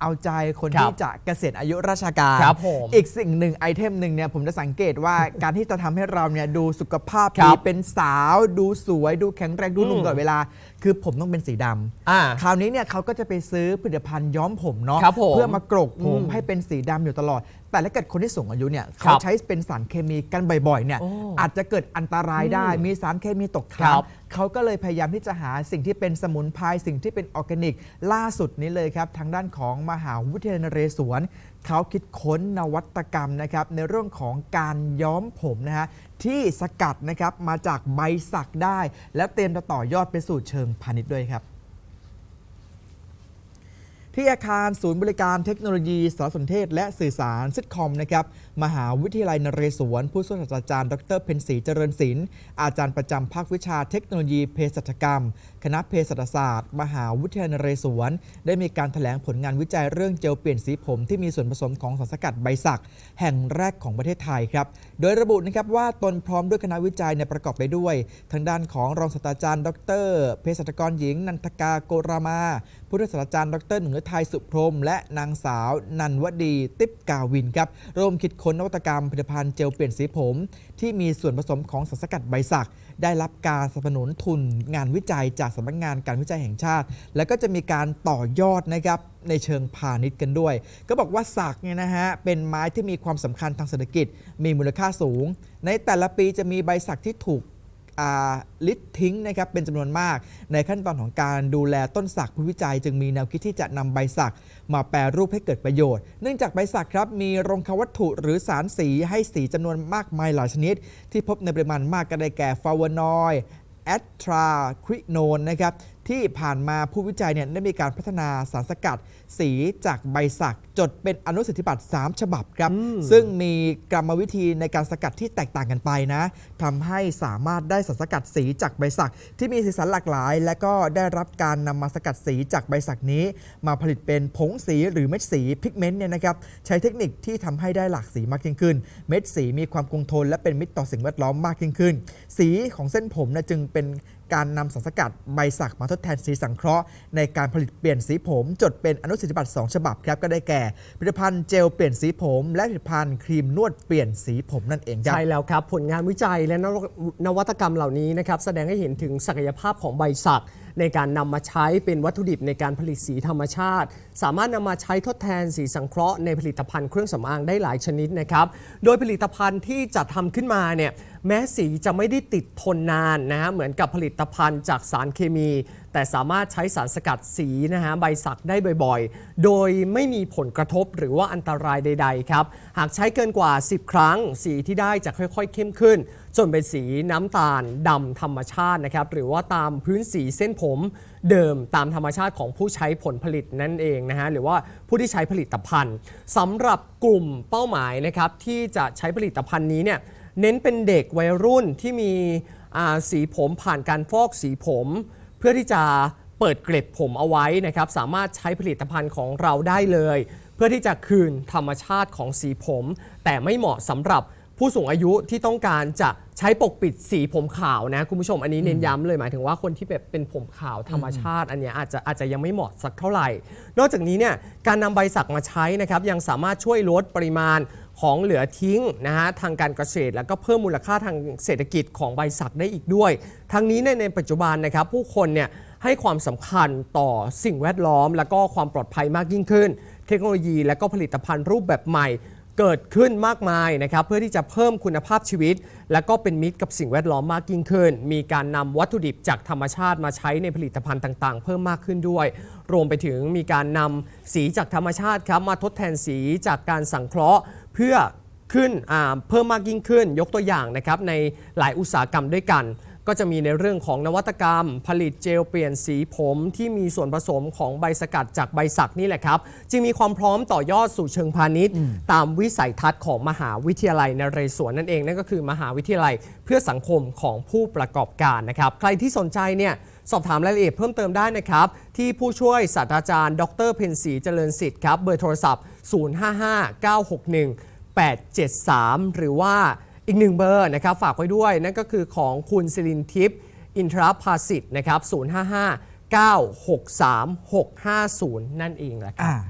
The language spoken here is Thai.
เอาใจคนครับที่จะเกษียณอายุราชการ ครับผมอีกสิ่งหนึ่งไอเทมหนึ่งเนี่ยผมจะสังเกตว่า การที่จะทำให้เราเนี่ยดูสุขภาพครัดีบเป็นสาว ดูสวย ดูแข็งแรงดูหนุ่มอืม ตลอดเวลา คือผมต้องเป็นสีดำอ่า คราวนี้เนี่ยเขาก็จะไปซื้อผลิตภัณฑ์ย้อมผมเนาะครับผมเพื่อมากรกผมอืมให้เป็นสีดำอยู่ตลอด แต่ถ้าเกิดคนที่สูงอายุเนี่ยครัเขาบใช้เป็นสารเคมีกันบ่อยๆเนี่ยโอ้อาจจะเกิดอันตรายได้อืมมีสารเคมีตกครัค้างบ เขาก็เลยพยายามที่จะหาสิ่งที่เป็นสมุนไพรสิ่งที่เป็นออร์แกนิก ล่าสุดนี้เลยครับทางด้านของมหาวิทยาลัยนเรศวรเขาคิดค้นนวัตกรรมนะครับในเรื่องของการย้อมผมนะฮะที่สกัดนะครับมาจากใบสักได้ และเตรียมจะต่อยอดไปสู่เชิงพาณิชย์ด้วยครับ ที่อาคารศูนย์บริการเทคโนโลยีสารสนเทศ และสื่อสารซิทคอมนะครับมหาวิทยาลัยนเรศวร ผู้ช่วยศาสตราจารย์ ดร เพ็ญศรีเจริญศิลป์อาจารย์ประจำภาควิชาเทคโนโลยีเภสัชกรรม คณะเภสัชศาสตร์ มหาวิทยาลัยนเรศวร ได้มีการแถลงผลงานวิจัยเรื่องเจลเปลี่ยนสีผม ที่มีส่วนผสมของสารสกัดใบสัก แห่งแรกของประเทศไทยครับโดยระบุนะครับว่าตนพร้อมด้วยคณะวิจัยเนี่ยประกอบไปด้วย ทางด้านของรองศาสตราจารย์ ดรเภสัชกรหญิง นันทกาโกรามา ผู้ช่วยศาสตราจารย์ดรหนึ่งฤทยสุพรม และนางสาว นันวดี ติบกาวินครับร่วมคิดค้นนวัตกรรมผลิตภัณฑ์เจลเปลี่ยนสีผม ที่มีส่วนผสมของสารสกัดใบสัก ได้รับการสนับสนุนทุนงานวิจัยจากสำนักงานการวิจัยแห่งชาติ แล้วก็จะมีการต่อยอดนะครับในเชิงพาณิชย์กันด้วย ก็บอกว่าสักเนี่ยนะฮะเป็นไม้ที่มีความสำคัญทางเศรษฐกิจ มีมูลค่าสูง ในแต่ละปีจะมีใบสักที่ถูก ลิดทิ้งนะครับเป็นจำนวนมาก ในขั้นตอนของการดูแลต้นสักผู้วิจัย จึงมีแนวคิดที่จะนำใบสักมาแปรรูปให้เกิดประโยชน์ เนื่องจากใบสักครับมีโรงควัตถุหรือสารสีให้สีจำนวนมากมายหลายชนิด ที่พบในปริมาณมากก็ได้แก่ฟลาวโนอยด์แอตราคริโนนนะครับ ที่ผ่านมาผู้วิจัยเนี่ยได้มีการพัฒนาสารสกัด สีจากใบสัก จดเป็นอนุสิทธิบัตร3ฉบับครับอืมซึ่งมีกรรมวิธีในการสกัดที่แตกต่างกันไปนะทำให้สามารถได้สารสกัดสีจากใบสัก ที่มีสีสันหลากหลาย และก็ได้รับการนำมาสกัดสีจากใบสักนี้ มาผลิตเป็นผงสีหรือเม็ดสีพิกเมนต์เนี่ยนะครับใช้เทคนิคที่ทำให้ได้หลากสีมากยิ่งขึ้น เม็ดสีมีความคงทนและเป็นมิตรต่อสิ่งแวดล้อมมากยิ่งขึ้น สีของเส้นผมเนะจึงเป็น การนำสารสกัดใบสักมาทดแทนสีสังเคราะห์ในการผลิตเปลี่ยนสีผม จดเป็นอนุสิทธิบัตร2ฉบับครับก็ได้แก่ผลิตภัณฑ์เจลเปลี่ยนสีผม และผลิตภัณฑ์ครีมนวดเปลี่ยนสีผมนั่นเองครับใช่แล้วครับ ผลงานวิจัยและนวัตกรรมเหล่านี้นะครับแสดงให้เห็นถึงศักยภาพของใบสักในการนำมาใช้เป็นวัตถุดิบในการผลิตสีธรรมชาติ สามารถนำมาใช้ทดแทนสีสังเคราะห์ในผลิตภัณฑ์เครื่องสำอางได้หลายชนิดนะครับ โดยผลิตภัณฑ์ที่จะทำขึ้นมาเนี่ยแม้สีจะไม่ได้ติดทนนานนะฮะเหมือนกับผลิตภัณฑ์จากสารเคมี แต่สามารถใช้สารสกัดสีนะฮะใบสักได้บ่อยๆ โดยไม่มีผลกระทบหรือว่าอันตรายใด ๆ ครับ หากใช้เกินกว่า 10 ครั้ง สีที่ได้จะค่อยๆเข้มขึ้น จนเป็นสีน้ำตาลดำธรรมชาตินะครับหรือว่าตามพื้นสีเส้นผมเดิมตามธรรมชาติของผู้ใช้ผลผลิตนั่นเองนะฮะหรือว่าผู้ที่ใช้ผลิตภัณฑ์สำหรับกลุ่มเป้าหมายนะครับที่จะใช้ผลิตภัณฑ์นี้เนี่ย เน้นเป็นเด็กวัยรุ่นที่มีสีผมผ่านการฟอกสีผม เพื่อที่จะเปิดเกล็ดผมเอาไว้นะครับ สามารถใช้ผลิตภัณฑ์ของเราได้เลย เพื่อที่จะคืนธรรมชาติของสีผม แต่ไม่เหมาะสำหรับผู้สูงอายุที่ต้องการจะใช้ปกปิดสีผมขาวนะคุณผู้ชมอันนี้เน้นย้ำเลยหมายถึงว่าคนที่แบบเป็นผมขาวธรรมชาติ อันนี้อาจจะอาจจะยังไม่เหมาะสักเท่าไหร่ นอกจากนี้เนี่ยการนำใบสักมาใช้นะครับยังสามารถช่วยลดปริมาณ ของเหลือทิ้งนะฮะทางการเกษตร แล้วก็เพิ่มมูลค่าทางเศรษฐกิจของใบสักได้อีกด้วย ทั้งนี้ในในปัจจุบันนะครับผู้คนเนี่ยให้ความสำคัญต่อสิ่งแวดล้อม แล้วก็ความปลอดภัยมากยิ่งขึ้น เทคโนโลยีและก็ผลิตภัณฑ์รูปแบบใหม่ เกิดขึ้นมากมายนะครับเพื่อที่จะเพิ่มคุณภาพชีวิต และก็เป็นมิตรกับสิ่งแวดล้อมมากยิ่งขึ้น มีการนำวัตถุดิบจากธรรมชาติมาใช้ในผลิตภัณฑ์ต่างๆ เพิ่มมากขึ้นด้วย รวมไปถึงมีการนำสีจากธรรมชาติครับมาทดแทนสีจากการสังเคราะห์ เพื่อขึ้นเพิ่มมากยิ่งขึ้น ยกตัวอย่างนะครับในหลายอุตสาหกรรมด้วยกัน ก็จะมีในเรื่องของนวัตกรรม ผลิตเจลเปลี่ยนสีผมที่มีส่วนผสมของใบสกัดจากใบสักนี่แหละครับ จึงมีความพร้อมต่อยอดสู่เชิงพาณิชย์ ตามวิสัยทัศน์ของมหาวิทยาลัยนเรศวรนั่นเองนั่นก็คือมหาวิทยาลัยเพื่อสังคมของผู้ประกอบการนะครับใครที่สนใจเนี่ยสอบถามรายละเอียดเพิ่มเติมได้นะครับ ที่ผู้ช่วยศาสตราจารย์ ดรเพนศรีเจริญสิทธิ์ครับเบอร์โทรศัพท์ 055 961 873 หรือว่า อีกหนึ่งเบอร์นะครับฝากไว้ด้วย นั่นก็คือของคุณสิรินทิพย์อินทรภาสิทธ์นะครับ055 963 650 นั่นเองแหละครับ